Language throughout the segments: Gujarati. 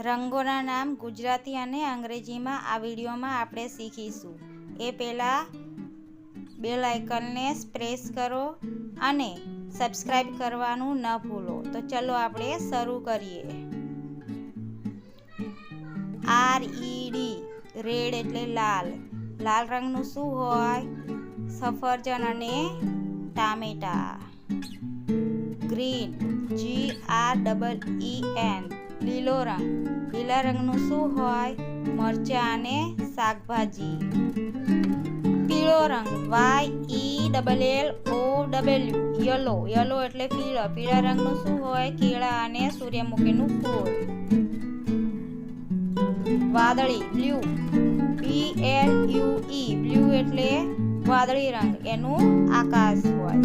રંગોના નામ ગુજરાતી અને અંગ્રેજીમાં આ વિડીયોમાં આપણે શીખીશું. એ પહેલાં બેલ આઇકનને પ્રેસ કરો અને સબસ્ક્રાઈબ કરવાનું ન ભૂલો. તો ચલો આપણે શરૂ કરીએ. આર ઈ ડી રેડ એટલે લાલ. લાલ રંગનું શું હોય? સફરજન અને ટામેટા. Green G R double E N લીલો રંગ લીલા રંગનું શું હોય? મરચાં અને શાકભાજી. પીળો રંગ. Y E double L O W yellow yellow એટલે પીળો. પીળા રંગનું શું હોય? કેળા અને સૂર્યમુખીનું ફૂલ. વાદળી. Blue B L U E blue એટલે વાદળી રંગ. એનું આકાશ હોય.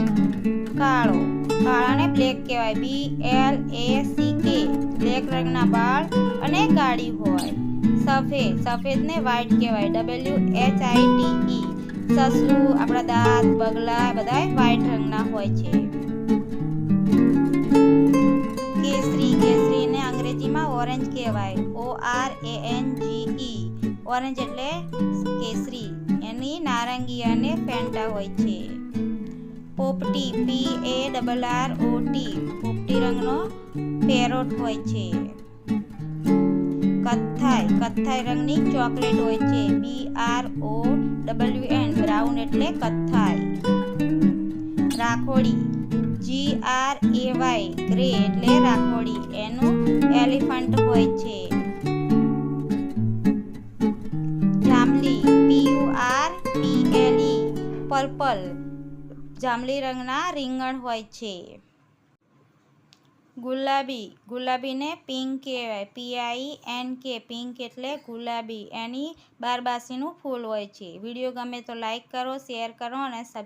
કાળો. કાળાને બ્લેક કહેવાય. B L A C K black રંગના બાળ અને ગાડી હોય. સફેદ, સફેદને વ્હાઈટ કહેવાય. W H I T E સસલું, આપણા દાંત બગલા બધા વ્હાઈટ રંગના હોય છે. કેસરી, કેસરીને અંગ્રેજીમાં ઓરેન્જ કહેવાય. O R A N G E orange એટલે કેસરી. એની નારંગી અને ફેન્ટા હોય છે. પોપટી P A double R O T પોપટી રંગનો પેરોટ હોય છે. કથ્થાઈ કથ્થાઈ રંગની ચોકલેટ હોય છે. B R O W N brown એટલે કથ્થાઈ. રાખોડી G R A Y gray એટલે રાખોડી. એનું એલિફન્ટ હોય છે. જાંબલી P U R P L E purple. જાંબલી રંગના રીંગણ હોય છે. ગુલાબી, ગુલાબીને પિંક કહેવાય. P I N K pink એટલે ગુલાબી. એની બારબાસીનું ફૂલ હોય છે. વીડિયો ગમે તો લાઇક કરો, શેર કરો અને સબ